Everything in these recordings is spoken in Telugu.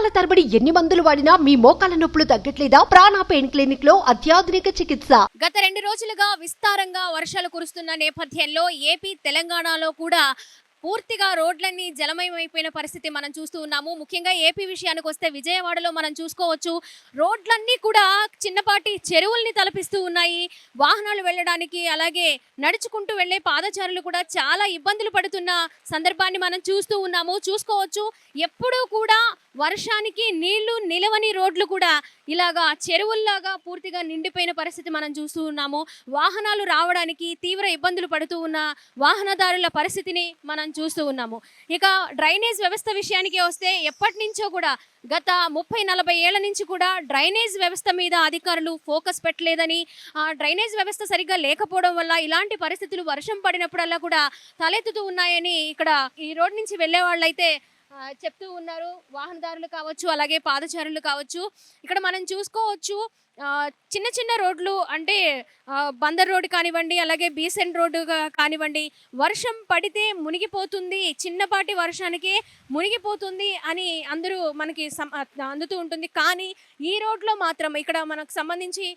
నెలల తరబడి ఎన్ని మందులు వాడినా మీ మోకాల నొప్పులు తగ్గట్లేదా? ప్రాణ పెయిన్ క్లినిక్లో అత్యాధునిక చికిత్స. గత రెండు రోజులుగా విస్తారంగా వర్షాలు కురుస్తున్న నేపథ్యంలో ఏపీ తెలంగాణలో కూడా పూర్తిగా రోడ్లన్నీ జలమయమైపోయిన పరిస్థితి మనం చూస్తూ ఉన్నాము. ముఖ్యంగా ఏపీ విషయానికి వస్తే విజయవాడలో మనం చూసుకోవచ్చు రోడ్లన్నీ కూడా చిన్నపాటి చెరువుల్ని తలపిస్తూ ఉన్నాయి. వాహనాలు వెళ్ళడానికి అలాగే నడుచుకుంటూ వెళ్ళే పాదచారులు కూడా చాలా ఇబ్బందులు పడుతున్న సందర్భాన్ని మనం చూస్తూ ఉన్నాము. చూసుకోవచ్చు ఎప్పుడూ కూడా వర్షానికి నీళ్ళు నిలవని రోడ్లు కూడా ఇలాగా చెరువుల్లాగా పూర్తిగా నిండిపోయిన పరిస్థితి మనం చూస్తూ ఉన్నాము. వాహనాలు రావడానికి తీవ్ర ఇబ్బందులు పడుతూ ఉన్న వాహనదారుల పరిస్థితిని మనం చూస్తూ ఉన్నాము. ఇక డ్రైనేజ్ వ్యవస్థ విషయానికి వస్తే ఎప్పటి నుంచో కూడా గత ముప్పై నలభై ఏళ్ళ నుంచి కూడా డ్రైనేజ్ వ్యవస్థ మీద అధికారులు ఫోకస్ పెట్టలేదని ఆ డ్రైనేజ్ వ్యవస్థ సరిగ్గా లేకపోవడం వల్ల ఇలాంటి పరిస్థితులు వర్షం పడినప్పుడల్లా కూడా తలెత్తుతూ ఉన్నాయని ఇక్కడ ఈ రోడ్ నుంచి వెళ్ళే వాళ్ళైతే చెప్తూ ఉన్నారు. వాహనదారులు కావచ్చు అలాగే పాదచారులు కావచ్చు. ఇక్కడ మనం చూసుకోవచ్చు చిన్న చిన్న రోడ్లు అంటే బందర్ రోడ్డు కానివ్వండి అలాగే బీసెంట్ రోడ్డు కానివ్వండి వర్షం పడితే మునిగిపోతుంది చిన్నపాటి వర్షానికి మునిగిపోతుంది అని అందరూ మనకి సం- అందుతూ ఉంటుంది. కానీ ఈ రోడ్లో మాత్రం ఇక్కడ మనకు సంబంధించి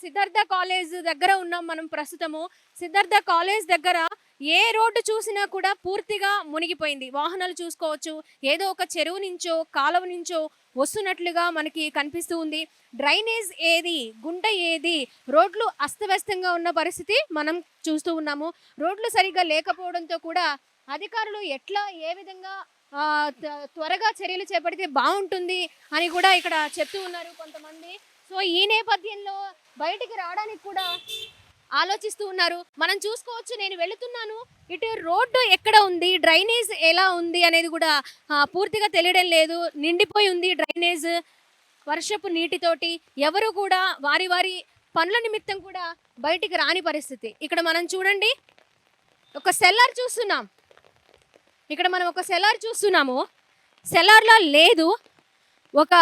సిద్ధార్థ కాలేజ్ దగ్గర ఉన్నాం మనం ప్రస్తుతము. సిద్ధార్థ కాలేజ్ దగ్గర ఏ రోడ్డు చూసినా కూడా పూర్తిగా మునిగిపోయింది. వాహనాలు చూసుకోవచ్చు. ఏదో ఒక చెరువు నుంచో కాలువ నుంచో వస్తున్నట్లుగా మనకి కనిపిస్తూ ఉంది. డ్రైనేజ్ ఏది? గుంట ఏది? రోడ్లు అస్తవ్యస్తంగా ఉన్న పరిస్థితి మనం చూస్తూ ఉన్నాము. రోడ్లు సరిగ్గా లేకపోవడంతో కూడా అధికారులు ఎట్లా ఏ విధంగా త్వరగా చర్యలు చేపడితే బాగుంటుంది అని కూడా ఇక్కడ చెప్తూ ఉన్నారు కొంతమంది. సో ఈ నేపథ్యంలో బయటికి రావడానికి కూడా ఆలోచిస్తూ ఉన్నారు. మనం చూసుకోవచ్చు నేను వెళుతున్నాను. ఇటు రోడ్డు ఎక్కడ ఉంది? డ్రైనేజ్ ఎలా ఉంది అనేది కూడా పూర్తిగా తెలియడం లేదు. నిండిపోయి ఉంది డ్రైనేజ్ వర్షపు నీటితోటి. ఎవరు కూడా వారి వారి పనుల నిమిత్తం కూడా బయటికి రాని పరిస్థితి. ఇక్కడ మనం చూడండి. ఒక సెల్లార్ చూస్తున్నాం. ఇక్కడ మనం ఒక సెల్లార్ చూస్తున్నాము. సెల్లార్లో లేదు. ఒక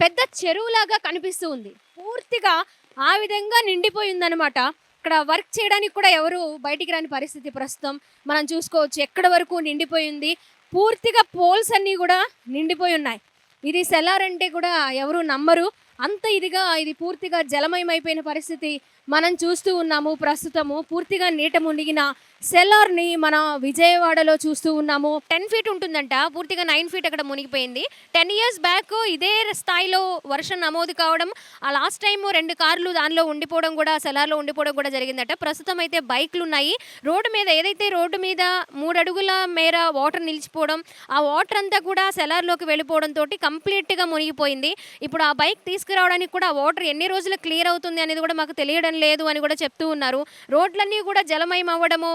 పెద్ద చెరువులాగా కనిపిస్తూ ఉంది. పూర్తిగా ఆ విధంగా నిండిపోయిందనమాట అక్కడ వర్క్ చేయడానికి కూడా ఎవరు బయటికి రాని పరిస్థితి ప్రస్తుతం. మనం చూసుకోవచ్చు ఎక్కడ వరకు నిండిపోయింది పూర్తిగా పోల్స్ అన్నీ కూడా నిండిపోయి ఉన్నాయి. ఇది సెలార్ అంటే కూడా ఎవరు నమ్మరు. అంత ఇదిగా ఇది పూర్తిగా జలమయమైపోయిన పరిస్థితి మనం చూస్తూ ఉన్నాము ప్రస్తుతము. పూర్తిగా నీట మునిగిన సెల్లార్ని మన విజయవాడలో చూస్తూ ఉన్నాము. టెన్ ఫీట్ ఉంటుందంట. పూర్తిగా నైన్ ఫీట్ అక్కడ మునిగిపోయింది. టెన్ ఇయర్స్ బ్యాక్ ఇదే స్థాయిలో వర్షం నమోదు కావడం ఆ లాస్ట్ టైం రెండు కార్లు దానిలో ఉండిపోవడం కూడా సెల్లార్లో ఉండిపోవడం కూడా జరిగిందట. ప్రస్తుతం అయితే బైక్లు ఉన్నాయి రోడ్డు మీద ఏదైతే రోడ్డు మీద మూడు అడుగుల మేర వాటర్ నిలిచిపోవడం ఆ వాటర్ అంతా కూడా సెలార్లోకి వెళ్ళిపోవడం తోటి కంప్లీట్గా మునిగిపోయింది. ఇప్పుడు ఆ బైక్ తీసుకురావడానికి కూడా ఆ వాటర్ ఎన్ని రోజులు క్లియర్ అవుతుంది అనేది కూడా మాకు తెలియడం లేదు అని కూడా చెప్తూ ఉన్నారు. రోడ్లన్నీ కూడా జలమయం అవ్వడము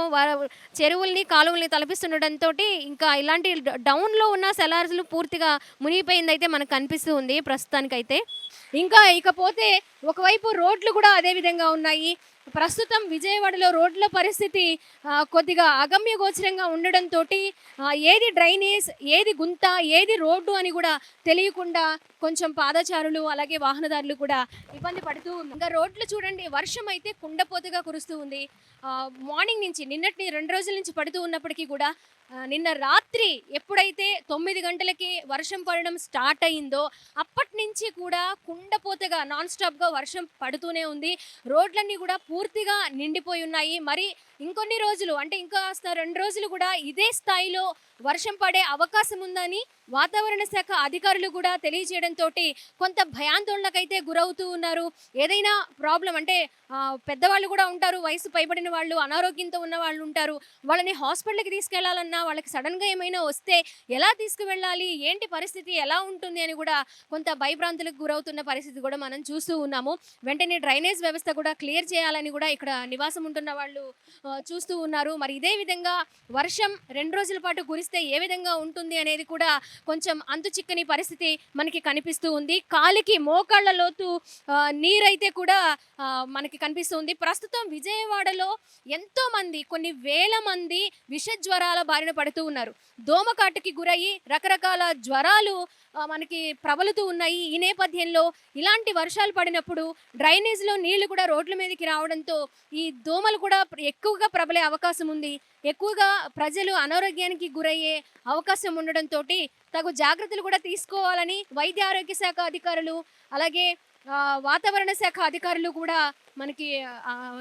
చెరువుల్ని కాలువల్ని తలపిస్తుండటంతో ఇంకా ఇలాంటి డౌన్లో ఉన్న సెలార్స్లు పూర్తిగా మునిగిపోయిందైతే మనకు కనిపిస్తూ ఉంది ప్రస్తుతానికైతే. ఇంకా ఇకపోతే ఒకవైపు రోడ్లు కూడా అదే విధంగా ఉన్నాయి. ప్రస్తుతం విజయవాడలో రోడ్ల పరిస్థితి కొద్దిగా అగమ్య గోచరంగా ఉండడంతో ఏది డ్రైనేజ్ ఏది గుంత ఏది రోడ్డు అని కూడా తెలియకుండా కొంచెం పాదచారులు అలాగే వాహనదారులు కూడా ఇబ్బంది పడుతూ ఇంకా రోడ్లు చూడండి వర్షం అయితే కుండపోతగా కురుస్తూ ఉంది. మార్నింగ్ నుంచి నిన్నటి రెండు రోజుల నుంచి పడుతూ ఉన్నప్పటికీ కూడా నిన్న రాత్రి ఎప్పుడైతే తొమ్మిది గంటలకి వర్షం పడడం స్టార్ట్ అయిందో అప్పటి నుంచి కూడా కుండపోతగా నాన్ స్టాప్గా వర్షం పడుతూనే ఉంది. రోడ్లన్నీ కూడా పూర్తిగా నిండిపోయి ఉన్నాయి. మరి ఇంకొన్ని రోజులు అంటే ఇంకా రెండు రోజులు కూడా ఇదే స్థాయిలో వర్షం పడే అవకాశం ఉందని వాతావరణ శాఖ అధికారులు కూడా తెలియజేయడంతో కొంత భయాందోళనకైతే గురవుతూ ఉన్నారు. ఏదైనా ప్రాబ్లం అంటే పెద్దవాళ్ళు కూడా ఉంటారు వయసు పైబడిన వాళ్ళు అనారోగ్యంతో ఉన్న వాళ్ళు ఉంటారు. వాళ్ళని హాస్పిటల్కి తీసుకెళ్ళాలన్నా వాళ్ళకి సడన్గా ఏమైనా వస్తే ఎలా తీసుకువెళ్ళాలి? ఏంటి పరిస్థితి? ఎలా ఉంటుంది? అని కూడా కొంత భయభ్రాంతులకు గురవుతున్న పరిస్థితి కూడా మనం చూస్తూ ఉన్నాము. వెంటనే డ్రైనేజ్ వ్యవస్థ కూడా క్లియర్ చేయాలని కూడా ఇక్కడ నివాసం ఉంటున్న వాళ్ళు చూస్తూ ఉన్నారు. మరి ఇదే విధంగా వర్షం రెండు రోజుల పాటు కురిస్తే ఏ విధంగా ఉంటుంది అనేది కూడా కొంచెం అంతు చిక్కని పరిస్థితి మనకి కనిపిస్తూ ఉంది. కాలికి మోకాళ్ళ లోతు నీరైతే కూడా మనకి మనకి కనిపిస్తుంది ప్రస్తుతం విజయవాడలో ఎంతో మంది కొన్ని వేల మంది విష జ్వరాల బారిన పడుతూ ఉన్నారు. దోమకాటుకి గురయ్యి రకరకాల జ్వరాలు మనకి ప్రబలుతూ ఉన్నాయి. ఈ నేపథ్యంలో ఇలాంటి వర్షాలు పడినప్పుడు డ్రైనేజ్లో నీళ్ళు కూడా రోడ్ల మీదకి రావడంతో ఈ దోమలు కూడా ఎక్కువగా ప్రబలే అవకాశం ఉంది. ఎక్కువగా ప్రజలు అనారోగ్యానికి గురయ్యే అవకాశం ఉండడంతో తగు జాగ్రత్తలు కూడా తీసుకోవాలని వైద్య ఆరోగ్య శాఖ అధికారులు అలాగే వాతావరణ శాఖ అధికారులు కూడా మనకి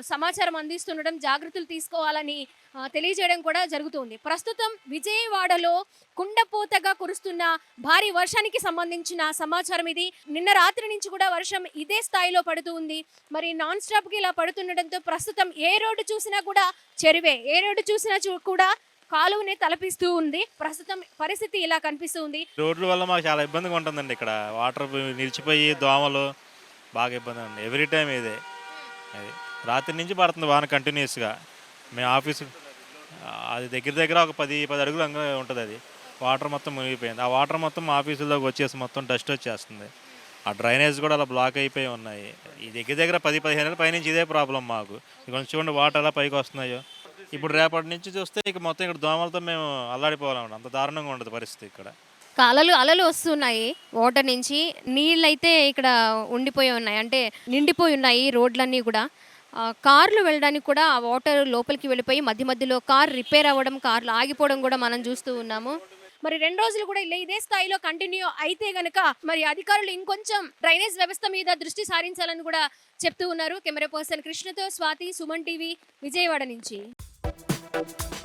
సమాచారం అందిస్తుండడం జాగ్రత్తలు తీసుకోవాలని తెలియజేయడం కూడా జరుగుతుంది. ప్రస్తుతం విజయవాడలో కుండపోతగా కురుస్తున్న భారీ వర్షానికి సంబంధించిన సమాచారం ఇది. నిన్న రాత్రి నుంచి కూడా వర్షం ఇదే స్థాయిలో పడుతూ ఉంది. మరి నాన్ స్టాప్కి ఇలా పడుతుండడంతో ప్రస్తుతం ఏ రోడ్డు చూసినా కూడా చెరువే. ఏ రోడ్డు చూసినా చూ- కూడా కాలువని తలపిస్తూ ఉంది. ప్రస్తుతం పరిస్థితి ఇలా కనిపిస్తూ ఉంది. రోడ్ల వల్ల మాకు చాలా ఇబ్బందిగా ఉంటుందండి ఇక్కడ. వాటర్ నిలిచిపోయి దోమలు బాగా ఇబ్బంది ఉంది ఎవ్రీ టైం ఇదే. అది రాత్రి నుంచి పడుతుంది వాన కంటిన్యూస్గా మేము ఆఫీసు అది దగ్గర దగ్గర ఒక పది పది అడుగులు అంగా ఉంటుంది అది. వాటర్ మొత్తం మునిగిపోయింది. ఆ వాటర్ మొత్తం మా ఆఫీసులోకి వచ్చేసి మొత్తం డస్ట్ వచ్చేస్తుంది. ఆ డ్రైనేజ్ కూడా అలా బ్లాక్ అయిపోయి ఉన్నాయి. ఈ దగ్గర దగ్గర పది పదిహేను ఏళ్ళ పైనుంచి ఇదే ప్రాబ్లం మాకు. ఇక్కడ చూడండి వాటర్ ఎలా పైకి వస్తున్నాయో. ఇప్పుడు రేపటి నుంచి చూస్తే ఇక మొత్తం ఇక్కడ దోమలతో మేము అల్లాడిపోవాలన్నమాట. అంత దారుణంగా ఉండదు పరిస్థితి ఇక్కడ. అలలు అలలు వస్తున్నాయి. వాటర్ నుంచి నీళ్ళైతే ఇక్కడ ఉండిపోయి ఉన్నాయి. అంటే నిండిపోయి ఉన్నాయి రోడ్లన్నీ కూడా. కార్లు వెళ్ళడానికి కూడా ఆ వాటర్ లోపలికి వెళ్ళిపోయి మధ్య మధ్యలో కార్ రిపేర్ అవ్వడం కార్లు ఆగిపోవడం కూడా మనం చూస్తూ ఉన్నాము. మరి రెండు రోజులు కూడా ఇలా ఇదే స్థాయిలో కంటిన్యూ అయితే గనక మరి అధికారులు ఇంకొంచెం డ్రైనేజ్ వ్యవస్థ మీద దృష్టి సారించాలని కూడా చెప్తూ ఉన్నారు. కెమెరా పర్సన్ కృష్ణతో స్వాతి సుమన్ టీవీ విజయవాడ నుంచి. Thank you